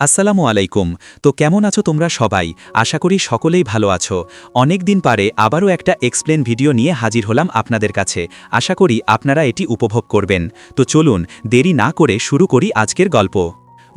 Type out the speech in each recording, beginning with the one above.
আসসালামু আলাইকুম। তো কেমন আছো তোমরা সবাই? আশা করি সকলেই ভালো আছো। অনেক দিন পারে আবারও একটা এক্সপ্লেন ভিডিও নিয়ে হাজির হলাম আপনাদের কাছে। আশা করি আপনারা এটি উপভোগ করবেন। তো চলুন, দেরি না করে শুরু করি আজকের গল্প।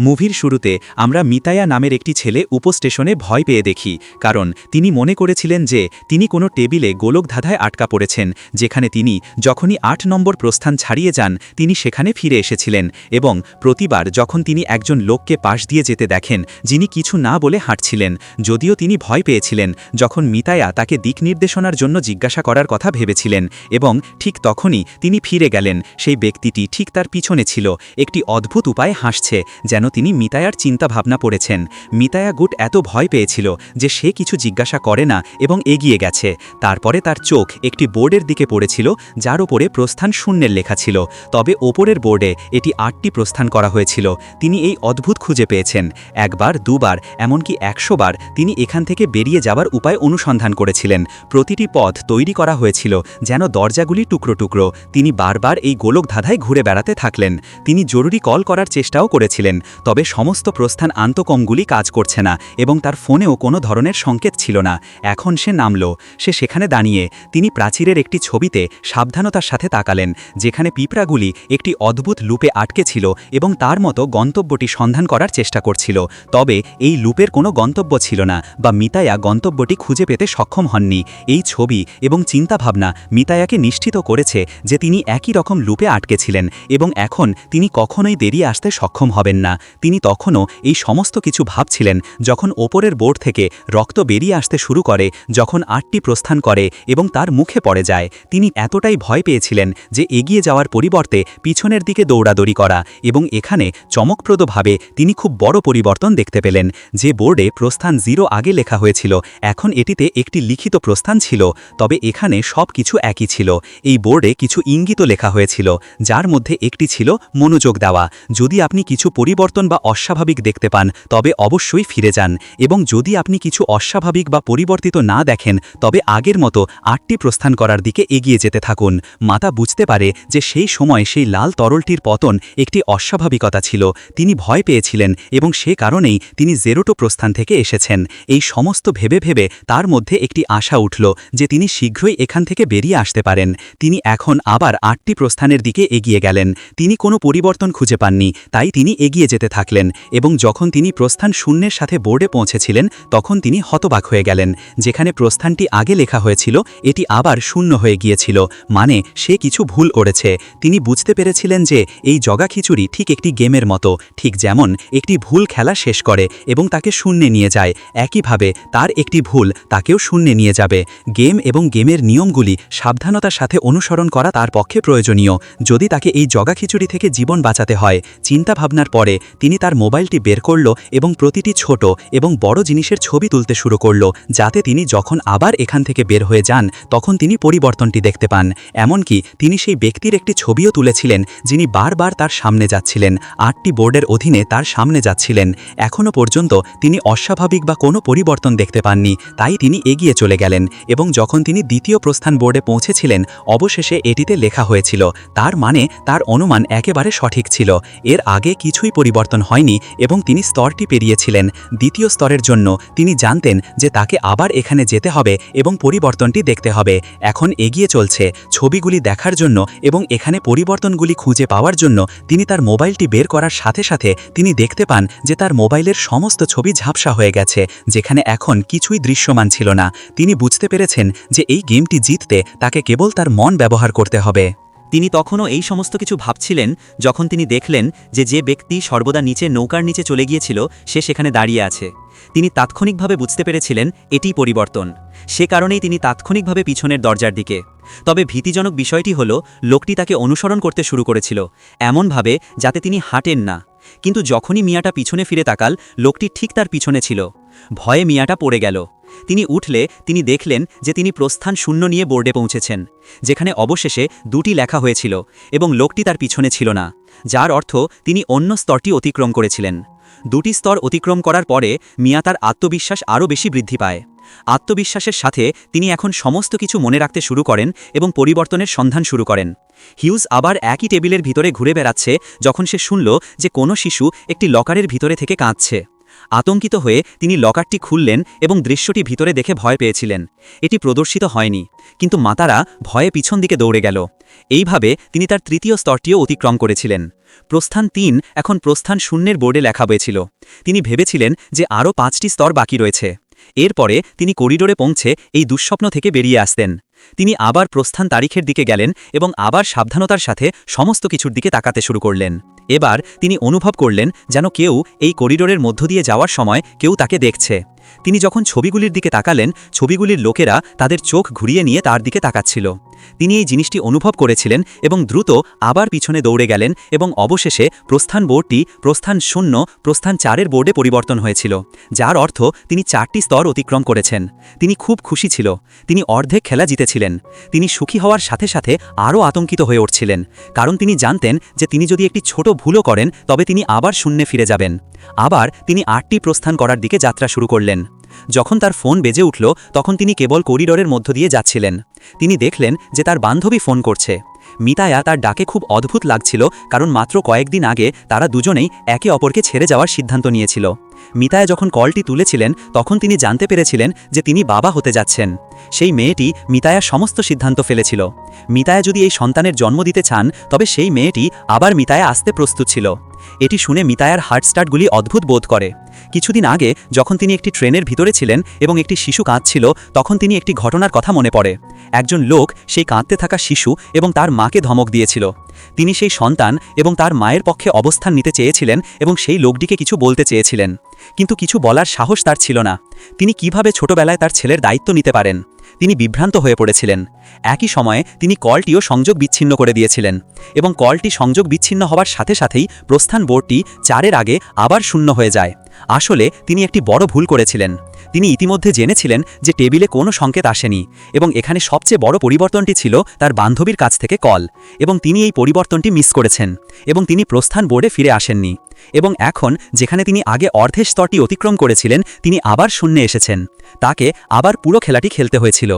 মুভির শুরুতে আমরা মিতায়া নামের একটি ছেলে উপস্টেশনে ভয় পেয়ে দেখি, কারণ তিনি মনে করেছিলেন যে তিনি কোনো টেবিলে গোলকধাঁধায় আটকা পড়েছেন, যেখানে তিনি যখনই আট নম্বর প্রস্থান ছাড়িয়ে যান, তিনি সেখানে ফিরে এসেছিলেন এবং প্রতিবার যখন তিনি একজন লোককে পাশ দিয়ে যেতে দেখেন, যিনি কিছু না বলে হাঁটছিলেন, যদিও তিনি ভয় পেয়েছিলেন, যখন মিতায়া তাকে দিক নির্দেশনার জন্য জিজ্ঞাসা করার কথা ভেবেছিলেন এবং ঠিক তখনই তিনি ফিরে গেলেন, সেই ব্যক্তিটি ঠিক তার পিছনে ছিল, একটি অদ্ভুত উপায়ে হাসছে, যেন তিনি মিতায়ার চিন্তা ভাবনা পড়েছেন। মিতায়া গুট এত ভয় পেয়েছিল যে সে কিছু জিজ্ঞাসা করে না এবং এগিয়ে গেছে। তারপরে তার চোখ একটি বোর্ডের দিকে পড়েছিল, যার ওপরে প্রস্থান শূন্যের লেখা ছিল। তবে ওপরের বোর্ডে এটি আটটি প্রস্থান করা হয়েছিল। তিনি এই অদ্ভুত খুঁজে পেয়েছেন। একবার, দুবার, এমনকি একশো বার তিনি এখান থেকে বেরিয়ে যাওয়ার উপায় অনুসন্ধান করেছিলেন। প্রতিটি পথ তৈরি করা হয়েছিল যেন দরজাগুলি টুকরো টুকরো। তিনি বারবার এই গোলক ধাঁধায় ঘুরে বেড়াতে থাকলেন। তিনি জরুরি কল করার চেষ্টাও করেছিলেন। তবে সমস্ত প্রস্থান আন্তকমগুলি কাজ করছে না এবং তার ফোনেও কোনো ধরনের সংকেত ছিল না। এখন সে নামল, সে সেখানে দাঁড়িয়ে তিনি প্রাচীরের একটি ছবিতে সাবধানতার সাথে তাকালেন, যেখানে পিঁপড়াগুলি একটি অদ্ভুত লুপে আটকে ছিল এবং তার মতো গন্তব্যটি সন্ধান করার চেষ্টা করছিল। তবে এই লুপের কোনো গন্তব্য ছিল না বা মিতায়া গন্তব্যটি খুঁজে পেতে সক্ষম হননি। এই ছবি এবং চিন্তাভাবনা মিতায়াকে নিশ্চিত করেছে যে তিনি একই রকম লুপে আটকেছিলেন এবং এখন তিনি কখনোই দেরিয়ে আসতে সক্ষম হবেন না। তিনি তখনও এই সমস্ত কিছু ভাবছিলেন যখন ওপরের বোর্ড থেকে রক্ত বেরিয়ে আসতে শুরু করে, যখন আটটি প্রস্থান করে এবং তার মুখে পড়ে যায়। তিনি এতটাই ভয় পেয়েছিলেন যে এগিয়ে যাওয়ার পরিবর্তে পিছনের দিকে দৌড়াদৌড়ি করা এবং এখানে চমকপ্রদভাবে তিনি খুব বড় পরিবর্তন দেখতে পেলেন। যে বোর্ডে প্রস্থান জিরো আগে লেখা হয়েছিল, এখন এটিতে একটি লিখিত প্রস্থান ছিল, তবে এখানে সব কিছু একই ছিল। এই বোর্ডে কিছু ইঙ্গিত লেখা হয়েছিল, যার মধ্যে একটি ছিল মনোযোগ দেওয়া। যদি আপনি কিছু পরিবর্তন বা অস্বাভাবিক দেখতে পান, তবে অবশ্যই ফিরে যান। এবং যদি আপনি কিছু অস্বাভাবিক বা পরিবর্তিত না দেখেন, তবে আগের মতো আটটি প্রস্থান করার দিকে এগিয়ে যেতে থাকুন। মাতা বুঝতে পারে যে সেই সময় সেই লাল তরলটির পতন একটি অস্বাভাবিকতা ছিল, তিনি ভয় পেয়েছিলেন এবং সে কারণেই তিনি জেরোটো প্রস্থান থেকে এসেছেন। এই সমস্ত ভেবে ভেবে তার মধ্যে একটি আশা উঠল যে তিনি শীঘ্রই এখান থেকে বেরিয়ে আসতে পারেন। তিনি এখন আবার আটটি প্রস্থানের দিকে এগিয়ে গেলেন। তিনি কোনো পরিবর্তন খুঁজে পাননি, তাই তিনি এগিয়ে যেতে থাকলেন এবং যখন তিনি প্রস্থান শূন্যের সাথে বোর্ডে পৌঁছেছিলেন, তখন তিনি হতবাক হয়ে গেলেন। যেখানে প্রস্থানটি আগে লেখা হয়েছিল, এটি আবার শূন্য হয়ে গিয়েছিল। মানে সে কিছু ভুল করেছে। তিনি বুঝতে পেরেছিলেন যে, এই জগা খিচুড়ি ঠিক একটি গেমের মতো, ঠিক যেমন একটি ভুল খেলা শেষ করে এবং তাকে শূন্যে নিয়ে যায়। একইভাবে, তার একটি ভুল তাকেও শূন্যে নিয়ে যাবে। গেম এবং গেমের নিয়মগুলি সাবধানতার সাথে অনুসরণ করা তার পক্ষে প্রয়োজনীয়। যদি তাকে এই জগা খিচুড়ি থেকে জীবন বাঁচাতে হয়, চিন্তাভাবনার পরে তিনি তার মোবাইলটি বের করল এবং প্রতিটি ছোট এবং বড় জিনিসের ছবি তুলতে শুরু করল, যাতে তিনি যখন আবার এখান থেকে বের হয়ে যান, তখন তিনি পরিবর্তনটি দেখতে পান। এমনকি তিনি সেই ব্যক্তির একটি ছবিও তুলেছিলেন, যিনি বারবার তার সামনে যাচ্ছিলেন, আটটি বোর্ডের অধীনে তার সামনে যাচ্ছিলেন। এখনও পর্যন্ত তিনি অস্বাভাবিক বা কোনো পরিবর্তন দেখতে পাননি, তাই তিনি এগিয়ে চলে গেলেন এবং যখন তিনি দ্বিতীয় প্রস্থান বোর্ডে পৌঁছেছিলেন, অবশেষে এটিতে লেখা হয়েছিল, তার মানে তার অনুমান একেবারে সঠিক ছিল। এর আগে কিছুই পরিবর্তন হয়নি এবং তিনি স্তরটি পেরিয়েছিলেন। দ্বিতীয় স্তরের জন্য তিনি জানতেন যে তাকে আবার এখানে যেতে হবে এবং পরিবর্তনটি দেখতে হবে। এখন এগিয়ে চলছে ছবিগুলি দেখার জন্য এবং এখানে পরিবর্তনগুলি খুঁজে পাওয়ার জন্য তিনি তার মোবাইলটি বের করার সাথে সাথে তিনি দেখতে পান যে তার মোবাইলের সমস্ত ছবি ঝাপসা হয়ে গেছে, যেখানে এখন কিছুই দৃশ্যমান ছিল না। তিনি বুঝতে পেরেছেন যে এই গেমটি জিততে তাকে কেবল তার মন ব্যবহার করতে হবে। তিনি তখনও এই সমস্ত কিছু ভাবছিলেন যখন তিনি দেখলেন যে যে ব্যক্তি সর্বদা নিচে নৌকার নিচে চলে গিয়েছিল, সে সেখানে দাঁড়িয়ে আছে। তিনি তাৎক্ষণিকভাবে বুঝতে পেরেছিলেন এটি পরিবর্তন। সে কারণেই তিনি তাৎক্ষণিকভাবে পিছনের দরজার দিকে। তবে ভীতিজনক বিষয়টি হল, লোকটি তাকে অনুসরণ করতে শুরু করেছিল, এমনভাবে যাতে তিনি হাঁটেন না। কিন্তু যখনই মিয়াটা পিছনে ফিরে তাকাল, লোকটি ঠিক তার পিছনে ছিল। ভয়ে মিয়াটা পড়ে গেল। তিনি উঠলে তিনি দেখলেন যে তিনি প্রস্থান শূন্য নিয়ে বোর্ডে পৌঁছেছেন, যেখানে অবশেষে দুটি লেখা হয়েছিল এবং লোকটি তার পিছনে ছিল না, যার অর্থ তিনি অন্য স্তরটি অতিক্রম করেছিলেন। দুটি স্তর অতিক্রম করার পরে মিয়া তার আত্মবিশ্বাস আরও বেশি বৃদ্ধি পায়। আত্মবিশ্বাসের সাথে তিনি এখন সমস্ত কিছু মনে রাখতে শুরু করেন এবং পরিবর্তনের সন্ধান শুরু করেন। হিউজ আবার একই টেবিলের ভিতরে ঘুরে বেড়াচ্ছে যখন সে শুনল যে কোনো শিশু একটি লকারের ভিতরে থেকে কাঁদছে। আতঙ্কিত হয়ে তিনি লকারটি খুললেন এবং দৃশ্যটি ভিতরে দেখে ভয় পেয়েছিলেন। এটি প্রদর্শিত হয়নি, কিন্তু মাতারা ভয়ে পিছন দিকে দৌড়ে গেল। এইভাবে তিনি তার তৃতীয় স্তরটিও অতিক্রম করেছিলেন। প্রস্থান তিন এখন প্রস্থান শূন্যের বোর্ডে লেখা হয়েছিল। তিনি ভেবেছিলেন যে আরও পাঁচটি স্তর বাকি রয়েছে। এরপরে তিনি করিডোরে পৌঁছে এই দুঃস্বপ্ন থেকে বেরিয়ে আসতেন। তিনি আবার প্রস্থান তারিখের দিকে গেলেন এবং আবার সাবধানতার সাথে সমস্ত কিছুর দিকে তাকাতে শুরু করলেন। এবার তিনি অনুভব করলেন যেন কেউ এই করিডোরের মধ্য দিয়ে যাওয়ার সময় কেউ তাকে দেখছে। তিনি যখন ছবিগুলির দিকে তাকালেন, ছবিগুলির লোকেরা তাদের চোখ ঘুরিয়ে নিয়ে তার দিকে তাকাচ্ছিল। তিনি এই জিনিসটি অনুভব করেছিলেন এবং দ্রুত আবার পিছনে দৌড়ে গেলেন এবং অবশেষে প্রস্থান বোর্ডটি প্রস্থান শূন্য, প্রস্থান চারের বোর্ডে পরিবর্তন হয়েছিল, যার অর্থ তিনি চারটি স্তর অতিক্রম করেছেন। তিনি খুব খুশি ছিল, তিনি অর্ধেক খেলা জিতেছিলেন, তিনি সুখী হওয়ার সাথে সাথে আরও আতঙ্কিত হয়ে উঠছিলেন, কারণ তিনি জানতেন যে তিনি যদি একটি ছোট ভুলও করেন, তবে তিনি আবার শূন্যে ফিরে যাবেন। আবার তিনি আটটি প্রস্থান করার দিকে যাত্রা শুরু করলেন। যখন তার ফোন বেজে উঠল, তখন তিনি কেবল করিডোরের মধ্য দিয়ে যাচ্ছিলেন। তিনি দেখলেন যে তার বান্ধবী ফোন করছে। মিতায়া তার ডাকে খুব অদ্ভুত লাগছিল, কারণ মাত্র কয়েকদিন আগে তারা দুজনেই একে অপরকে ছেড়ে যাওয়ার সিদ্ধান্ত নিয়েছিল। মিতায়া যখন কলটি তুলেছিলেন, তখন তিনি জানতে পেরেছিলেন যে তিনি বাবা হতে যাচ্ছেন। সেই মেয়েটি মিতায়া সমস্ত সিদ্ধান্ত ফেলেছিল। মিতায়া যদি এই সন্তানের জন্ম দিতে চান, তবে সেই মেয়েটি আবার মিতায়া আসতে প্রস্তুত ছিল। এটি শুনে মিতায়ার হার্টস্টার্টগুলি অদ্ভুত বোধ করে। কিছুদিন আগে যখন তিনি একটি ট্রেনের ভিতরে ছিলেন এবং একটি শিশু কাঁদছিল, তখন তিনি একটি ঘটনার কথা মনে পড়ে। একজন লোক সেই কাঁদতে থাকা শিশু এবং তার মাকে ধমক দিয়েছিল। তিনি সেই সন্তান এবং তার মায়ের পক্ষে অবস্থান নিতে চেয়েছিলেন এবং সেই লোকটিকে কিছু বলতে চেয়েছিলেন। কিন্তু কিছু বলার সাহস তার ছিল না। তিনি কীভাবে ছোটবেলায় তার ছেলের দায়িত্ব নিতে পারেন? তিনি বিভ্রান্ত হয়ে পড়েছিলেন। একই সময়ে তিনি কলটিও সংযোগ বিচ্ছিন্ন করে দিয়েছিলেন এবং কলটি সংযোগ বিচ্ছিন্ন হওয়ার সাথে সাথেই প্রস্থান বোর্ডটি চারের আগে আবার শূন্য হয়ে যায়। আসলে তিনি একটি বড় ভুল করেছিলেন। তিনি ইতিমধ্যে জেনেছিলেন যে টেবিলে কোনো সংকেত আসেনি এবং এখানে সবচেয়ে বড় পরিবর্তনটি ছিল তার বান্ধবীর কাছ থেকে কল এবং তিনি এই পরিবর্তনটি মিস করেছেন এবং তিনি প্রস্থান বোর্ডে ফিরে আসেননি এবং এখন যেখানে তিনি আগে অর্ধের স্তরটি অতিক্রম করেছিলেন, তিনি আবার শূন্যে এসেছেন। তাকে আবার পুরো খেলাটি খেলতে হয়েছিল।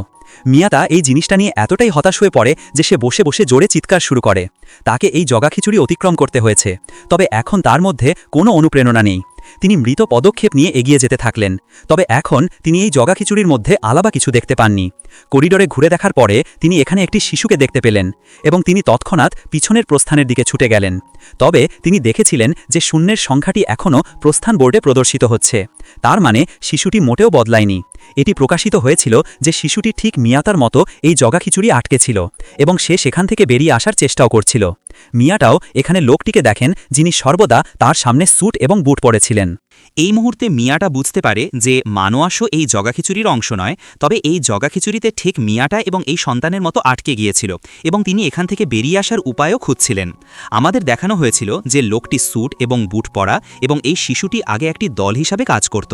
মিয়াতা এই জিনিসটা নিয়ে এতটাই হতাশ হয়ে পড়ে যে সে বসে বসে জোরে চিৎকার শুরু করে। তাকে এই জগাখিচুড়ি অতিক্রম করতে হয়েছে। তবে এখন তার মধ্যে কোনো অনুপ্রেরণা নেই। তিনি মৃত পদক্ষেপ নিয়ে এগিয়ে যেতে থাকলেন, তবে এখন তিনি এই জগাখিচুড়ির মধ্যে আলাবা কিছু দেখতে পাননি। করিডোরে ঘুরে দেখার পরে তিনি এখানে একটি শিশুকে দেখতে পেলেন এবং তিনি তৎক্ষণাৎ পিছনের প্রস্থানের দিকে ছুটে গেলেন। তবে তিনি দেখেছিলেন যে শূন্যের সংখ্যাটি এখনও প্রস্থান বোর্ডে প্রদর্শিত হচ্ছে। তার মানে শিশুটি মোটেও বদলায়নি। এটি প্রকাশিত হয়েছিল যে শিশুটি ঠিক মিয়াতার মতো এই জগাখিচুড়ি আটকে ছিল এবং সে সেখান থেকে বেরিয়ে আসার চেষ্টাও করছিল। মিয়াটাও এখানে লোকটিকে দেখেন যিনি সর্বদা তার সামনে স্যুট এবং বুট পরেছিলেন। এই মুহূর্তে মিয়াটা বুঝতে পারে যে মানোয়াশও এই জগাখিচুরির অংশ নয়, তবে এই জগাখিচুরিতে ঠিক মিয়াটা এবং এই সন্তানের মতো আটকে গিয়েছিল এবং তিনি এখান থেকে বেরিয়ে আসার উপায়ও খুঁজছিলেন। আমাদের দেখানো হয়েছিল যে লোকটি স্যুট এবং বুট পরা এবং এই শিশুটি আগে একটি দল হিসাবে কাজ করত।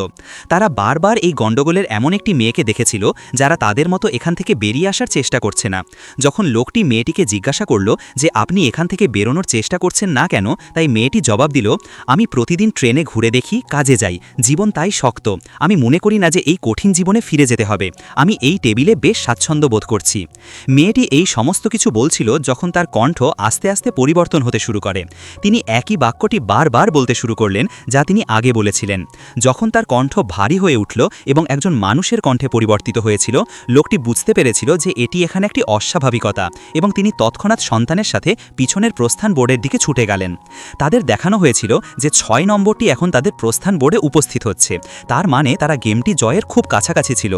তারা বারবার এই গণ্ডগোলের এমন একটি মেয়েকে দেখেছিল যারা তাদের মতো এখান থেকে বেরিয়ে আসার চেষ্টা করছে না। যখন লোকটি মেয়েটিকে জিজ্ঞাসা করল যে, আপনি এখান থেকে বেরোনোর চেষ্টা করছেন না কেন? তাই মেয়েটি জবাব দিল, আমি প্রতিদিন ট্রেনে ঘুরে দেখি কাজে যাই। জীবন তাই শক্ত। আমি মনে করি না যে এই কঠিন জীবনে ফিরে যেতে হবে। আমি এই টেবিলে বেশ স্বাচ্ছন্দ্য বোধ করছি। মেয়েটি এই সমস্ত কিছু বলছিল যখন তার কণ্ঠ আস্তে আস্তে পরিবর্তন হতে শুরু করে। তিনি একই বাক্যটি বারবার বলতে শুরু করলেন, যা তিনি আগে বলেছিলেন। যখন তার কণ্ঠ ভারী হয়ে উঠল এবং একজন মানুষের কণ্ঠে পরিবর্তিত হয়েছিল, লোকটি বুঝতে পেরেছিল যে এটি এখানে একটি অস্বাভাবিকতা এবং তিনি তৎক্ষণাৎ সন্তানের সাথে পিছনের প্রস্থান বোর্ডের দিকে ছুটে গেলেন। তাদের দেখানো হয়েছিল যে ছয় নম্বরটি এখন তাদের প্রস্থান বোর্ডে উপস্থিত হচ্ছে। তার মানে তারা গেমটি জয়ের খুব কাছাকাছি ছিল।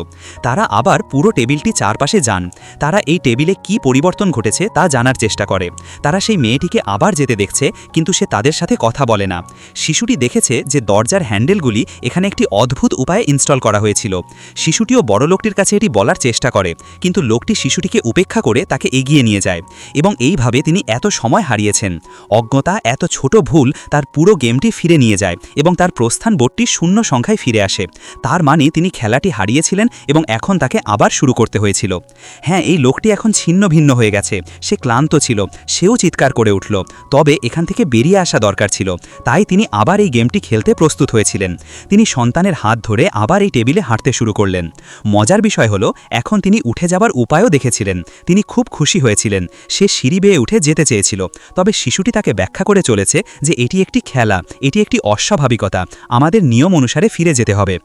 তারা আবার পুরো টেবিলটি চারপাশে যান। তারা এই টেবিলে কি পরিবর্তন ঘটেছে তা জানার চেষ্টা করে। তারা সেই মেয়েটিকে আবার যেতে দেখছে, কিন্তু সে তাদের সাথে কথা বলে না। শিশুটি দেখেছে যে দরজার হ্যান্ডেলগুলি এখানে একটি অদ্ভুত উপায়ে ইনস্টল করা হয়েছিল। শিশুটিও বড় লোকটির কাছে এটি বলার চেষ্টা করে, কিন্তু লোকটি শিশুটিকে উপেক্ষা করে তাকে এগিয়ে নিয়ে যায় এবং এইভাবে তিনি এত সময় হারিয়েছেন। অজ্ঞতা, এত ছোট ভুল তার পুরো গেমটি ফিরে নিয়ে যায় এবং তার প্রস্থান বোর্ডটি শূন্য সংখ্যায় ফিরে আসে। তার মানে তিনি খেলাটি হারিয়েছিলেন এবং এখন তাকে আবার শুরু করতে হয়েছিল। হ্যাঁ এই লোকটি এখন ছিন্ন ভিন্ন হয়ে গেছে। সে ক্লান্ত ছিল, সেও চিৎকার করে উঠল। তবে এখান থেকে বেরিয়ে আসা দরকার ছিল। তাই তিনি আবার এই গেমটি খেলতে প্রস্তুত হয়েছিলেন। তিনি সন্তানের হাত ধরে আবার এই টেবিলে হাঁটতে শুরু করলেন। মজার বিষয় হলো, এখন তিনি উঠে যাবার উপায়ও দেখেছিলেন। তিনি খুব খুশি হয়েছিলেন। সে সিঁড়ি বেয়ে উঠে যেতে চেয়েছিল। তবে শিশুটি তাকে ব্যাখ্যা করে চলেছে যে এটি একটি খেলা, এটি একটি অস্বাভাবিকতা। আমাদের নিয়ম অনুসারে ফিরে যেতে হবে।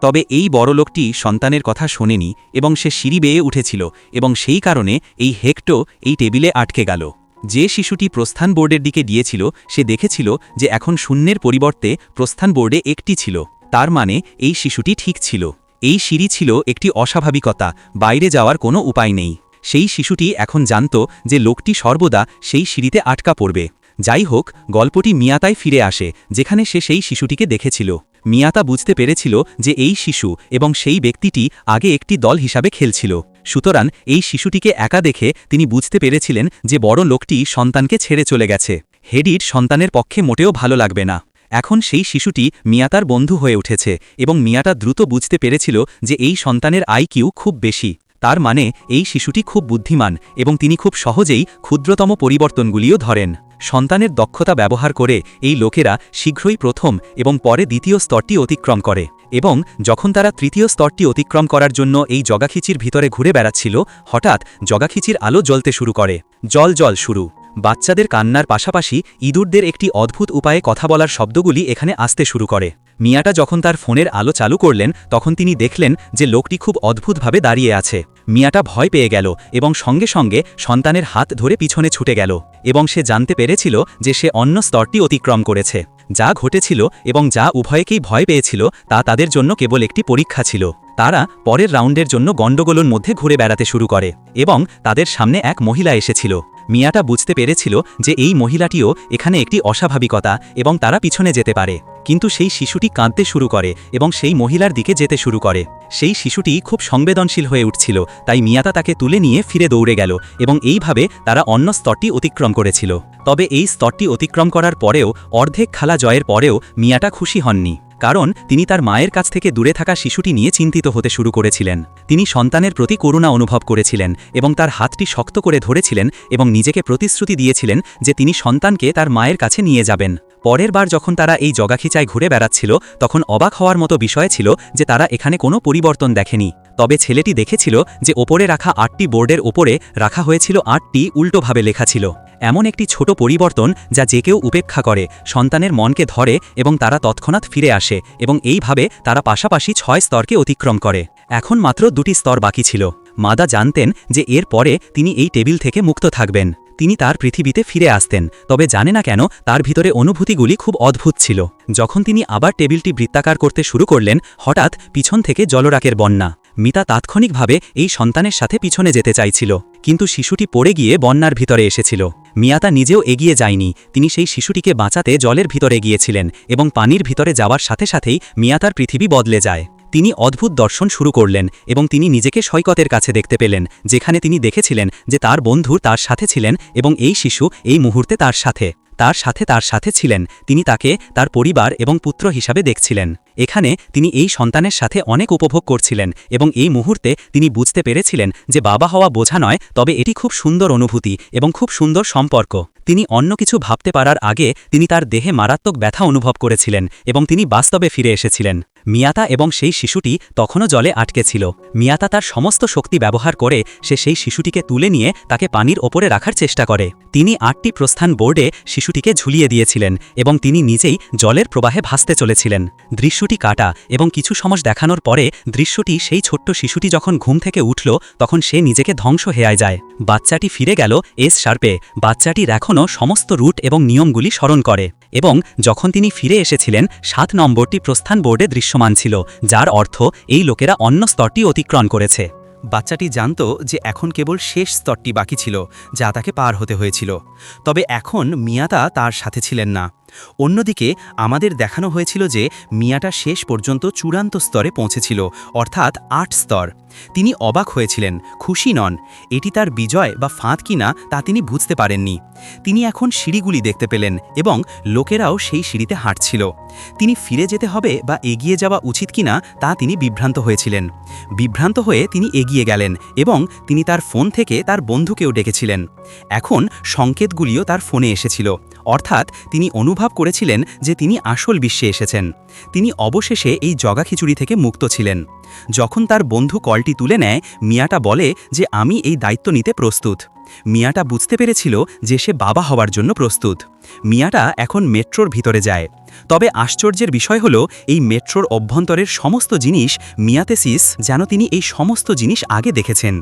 তবে এই বড় লোকটি সন্তানের কথা শোনেনি এবং সে সিঁড়ি বেয়ে উঠেছিল এবং সেই কারণে এই হেক্টো এই টেবিলে আটকে গেল। যে শিশুটি প্রস্থান বোর্ডের দিকে দিয়েছিল সে দেখেছিল যে এখন শূন্যের পরিবর্তে প্রস্থান বোর্ডে একটি ছিল। তার মানে এই শিশুটি ঠিক ছিল। এই সিঁড়ি ছিল একটি অস্বাভাবিকতা, বাইরে যাওয়ার কোনো উপায় নেই। সেই শিশুটি এখন জানত যে লোকটি সর্বদা সেই সিঁড়িতে আটকা পড়বে। যাই হোক, গল্পটি মিয়াতায় ফিরে আসে, যেখানে সে সেই শিশুটিকে দেখেছিল। মিয়াতা বুঝতে পেরেছিল যে এই শিশু এবং সেই ব্যক্তিটি আগে একটি দল হিসাবে খেলছিল। সুতরাং এই শিশুটিকে একা দেখে তিনি বুঝতে পেরেছিলেন যে বড় লোকটি সন্তানকে ছেড়ে চলে গেছে। হেডির সন্তানের পক্ষে মোটেও ভালো লাগবে না। এখন সেই শিশুটি মিয়াতার বন্ধু হয়ে উঠেছে এবং মিয়াটা দ্রুত বুঝতে পেরেছিল যে এই সন্তানের আইকিউ খুব বেশি। তার মানে এই শিশুটি খুব বুদ্ধিমান এবং তিনি খুব সহজেই ক্ষুদ্রতম পরিবর্তনগুলিও ধরেন। সন্তানের দক্ষতা ব্যবহার করে এই লোকেরা শীঘ্রই প্রথম এবং পরে দ্বিতীয় স্তরটি অতিক্রম করে এবং যখন তারা তৃতীয় স্তরটি অতিক্রম করার জন্য এই জগাখিচির ভিতরে ঘুরে বেড়াচ্ছিল, হঠাৎ জগাখিচির আলো জ্বলতে শুরু করে। জল জল শুরু। বাচ্চাদের কান্নার পাশাপাশি ইঁদুরদের একটি অদ্ভুত উপায়ে কথা বলার শব্দগুলি এখানে আসতে শুরু করে। মিয়াটা যখন তার ফোনের আলো চালু করলেন, তখন তিনি দেখলেন যে লোকটি খুব অদ্ভুতভাবে দাঁড়িয়ে আছে। মিয়াটা ভয় পেয়ে গেল এবং সঙ্গে সঙ্গে সন্তানের হাত ধরে পিছনে ছুটে গেল এবং সে জানতে পেরেছিল যে সে অন্য স্তরটি অতিক্রম করেছে। যা ঘটেছিল এবং যা উভয়কেই ভয় পেয়েছিল তা তাদের জন্য কেবল একটি পরীক্ষা ছিল। তারা পরের রাউন্ডের জন্য গণ্ডগোলন মধ্যে ঘুরে বেড়াতে শুরু করে এবং তাদের সামনে এক মহিলা এসেছিল। মিয়াটা বুঝতে পেরেছিল যে এই মহিলাটিও এখানে একটি অস্বাভাবিকতা এবং তারা পিছনে যেতে পারে। কিন্তু সেই শিশুটি কাঁদতে শুরু করে এবং সেই মহিলার দিকে যেতে শুরু করে। সেই শিশুটি খুব সংবেদনশীল হয়ে উঠছিল, তাই মিয়াতা তাকে তুলে নিয়ে ফিরে দৌড়ে গেল এবং এইভাবে তারা অন্য স্তরটি অতিক্রম করেছিল। তবে এই স্তরটি অতিক্রম করার পরেও অর্ধেক খালা জয়ের পরেও মিয়াটা খুশি হননি। কারণ তিনি তার মায়ের কাছ থেকে দূরে থাকা শিশুটি নিয়ে চিন্তিত হতে শুরু করেছিলেন। তিনি সন্তানের প্রতি করুণা অনুভব করেছিলেন এবং তার হাতটি শক্ত করে ধরেছিলেন এবং নিজেকে প্রতিশ্রুতি দিয়েছিলেন যে তিনি সন্তানকে তার মায়ের কাছে নিয়ে যাবেন। পরের বার যখন তারা এই জগাখিচায় ঘুরে বেড়াচ্ছিল, তখন অবাক হওয়ার মতো বিষয় ছিল যে তারা এখানে কোনো পরিবর্তন দেখেনি। তবে ছেলেটি দেখেছিল যে ওপরে রাখা আটটি বোর্ডের ওপরে রাখা হয়েছিল আটটি উল্টোভাবে লেখা ছিল। এমন একটি ছোট পরিবর্তন যা যে কেউ উপেক্ষা করে, সন্তানের মনকে ধরে এবং তারা তৎক্ষণাৎ ফিরে আসে এবং এইভাবে তারা পাশাপাশি ছয় স্তরকে অতিক্রম করে। এখন মাত্র দুটি স্তর বাকি ছিল। মাদা জানতেন যে এর পরে তিনি এই টেবিল থেকে মুক্ত থাকবেন। তিনি তার পৃথিবীতে ফিরে আসতেন, তবে জানে না কেন তার ভিতরে অনুভূতিগুলি খুব অদ্ভুত ছিল। যখন তিনি আবার টেবিলটি বৃত্তাকার করতে শুরু করলেন, হঠাৎ পিছন থেকে জলরাকের বন্যা। মিতা তাৎক্ষণিকভাবে এই সন্তানের সাথে পিছনে যেতে চাইছিল, কিন্তু শিশুটি পড়ে গিয়ে বন্যার ভিতরে এসেছিল। মিয়াতা নিজেও এগিয়ে যায়নি, তিনি সেই শিশুটিকে বাঁচাতে জলের ভিতরে গিয়েছিলেন এবং পানির ভিতরে যাওয়ার সাথে সাথেই মিয়াতার পৃথিবী বদলে যায়। তিনি অদ্ভুত দর্শন শুরু করলেন এবং তিনি নিজেকে সৈকতের কাছে দেখতে পেলেন, যেখানে তিনি দেখেছিলেন যে তার বন্ধু তার সাথে ছিলেন এবং এই শিশু এই মুহূর্তে তার সাথে। তার সাথে তার সাথে ছিলেন। তিনি তাকে তার পরিবার এবং পুত্র হিসাবে দেখছিলেন। এখানে তিনি এই সন্তানের সাথে অনেক উপভোগ করছিলেন এবং এই মুহূর্তে তিনি বুঝতে পেরেছিলেন যে বাবা হওয়া বোঝা নয়, তবে এটি খুব সুন্দর অনুভূতি এবং খুব সুন্দর সম্পর্ক। তিনি অন্য কিছু ভাবতে পারার আগে তিনি তার দেহে মারাত্মক ব্যথা অনুভব করেছিলেন এবং তিনি বাস্তবে ফিরে এসেছিলেন। মিয়াতা এবং সেই শিশুটি তখনও জলে আটকে ছিল। মিয়াতা তার সমস্ত শক্তি ব্যবহার করে সে সেই শিশুটিকে তুলে নিয়ে তাকে পানির ওপরে রাখার চেষ্টা করে। তিনি আটটি প্রস্থান বোর্ডে শিশুটিকে ঝুলিয়ে দিয়েছিলেন এবং তিনি নিজেই জলের প্রবাহে ভাসতে চলেছিলেন। দৃশ্যটি কাটা এবং কিছু সময় দেখানোর পরে দৃশ্যটি সেই ছোট্ট শিশুটি যখন ঘুম থেকে উঠল, তখন সে নিজেকে ধ্বংস হেয়ায় যায়। বাচ্চাটি ফিরে গেল এস শার্পে। বাচ্চাটির এখনও সমস্ত রুট এবং নিয়মগুলি স্মরণ করে এবং যখন তিনি ফিরে এসেছিলেন, সাত নম্বরটি প্রস্থান বোর্ডে দৃশ্যমান ছিল, যার অর্থ এই লোকেরা অন্য স্তরটি অতিক্রম করেছে। বাচ্চাটি জানত যে এখন কেবল শেষ স্তরটি বাকি ছিল, যা তাকে পার হতে হয়েছিল। তবে এখন মিয়াতা তার সাথে ছিলেন না। অন্যদিকে, আমাদের দেখানো হয়েছিল যে মিয়াটা শেষ পর্যন্ত চূড়ান্ত স্তরে পৌঁছেছিল, অর্থাৎ আট স্তর। তিনি অবাক হয়েছিলেন, খুশি নন, এটি তার বিজয় বা ফাঁদ কিনা তা তিনি বুঝতে পারেননি। তিনি এখন সিঁড়িগুলি দেখতে পেলেন এবং লোকেরাও সেই সিঁড়িতে হাঁটছিল। তিনি ফিরে যেতে হবে বা এগিয়ে যাওয়া উচিত কিনা তা তিনি বিভ্রান্ত হয়েছিলেন। বিভ্রান্ত হয়ে তিনি এগিয়ে গেলেন এবং তিনি তার ফোন থেকে তার বন্ধুকেও ডেকেছিলেন। এখন সংকেতগুলিও তার ফোনে এসেছিল। অর্থাৎ তিনি অনুভব করেছিলেন যে তিনি আসল বিশ্বে এসেছেন। তিনি অবশেষে এই জগাখিচুড়ি থেকে মুক্ত ছিলেন। যখন তার বন্ধু কলটি তুলে নেয়, মিয়াটা বলে যে, আমি এই দায়িত্ব নিতে প্রস্তুত। মিয়াটা বুঝতে পেরেছিল যে সে বাবা হওয়ার জন্য প্রস্তুত। মিয়াটা এখন মেট্রোর ভিতরে যায়। তবে আশ্চর্যের বিষয় হল, এই মেট্রোর অভ্যন্তরের সমস্ত জিনিস মিয়াতেসিস যেন তিনি এই সমস্ত জিনিস আগে দেখেছেন।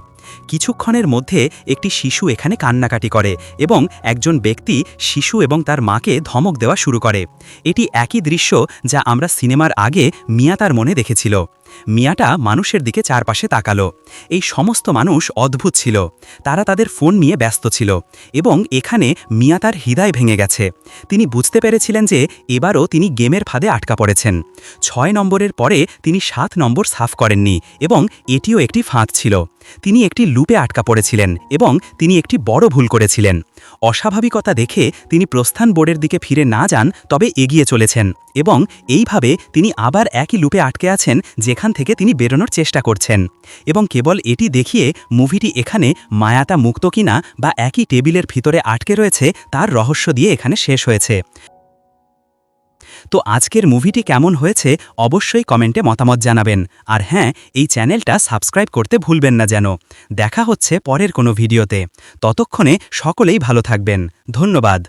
কিছুক্ষণের মধ্যে একটি শিশু এখানে কান্নাকাটি করে এবং একজন ব্যক্তি শিশু এবং তার মাকে ধমক দেওয়া শুরু করে। এটি একই দৃশ্য যা আমরা সিনেমার আগে মিয়া তার মনে দেখেছিল। মিয়াটা মানুষের দিকে চারপাশে তাকালো। এই সমস্ত মানুষ অদ্ভুত ছিল। তারা তাদের ফোন নিয়ে ব্যস্ত ছিল এবং এখানে মিয়া তার হৃদয় ভেঙে গেছে। তিনি বুঝতে পেরেছিলেন যে এবারও তিনি গেমের ফাঁদে আটকা পড়েছেন। ছয় নম্বরের পরে তিনি সাত নম্বর সাফ করেননি এবং এটিও একটি ফাঁদ ছিল। তিনি একটি লুপে আটকা পড়েছিলেন এবং তিনি একটি বড় ভুল করেছিলেন। অস্বাভাবিকতা দেখে তিনি প্রস্থান বোর্ডের দিকে ফিরে না যান, তবে এগিয়ে চলেছেন এবং এইভাবে তিনি আবার একই লুপে আটকে আছেন যেখান থেকে তিনি বেরোনোর চেষ্টা করছেন। এবং কেবল এটি দেখিয়ে মুভিটি এখানে মায়াতা মুক্ত কিনা বা একই টেবিলের ভিতরে আটকে রয়েছে তার রহস্য দিয়ে এখানে শেষ হয়েছে। তো আজকের মুভিটি কেমন হয়েছে অবশ্যই কমেন্টে মতামত জানাবেন। আর হ্যাঁ এই চ্যানেলটা সাবস্ক্রাইব করতে ভুলবেন না যেন। দেখা হচ্ছে পরের কোনো ভিডিওতে। ততক্ষণে সকলেই ভালো থাকবেন। ধন্যবাদ।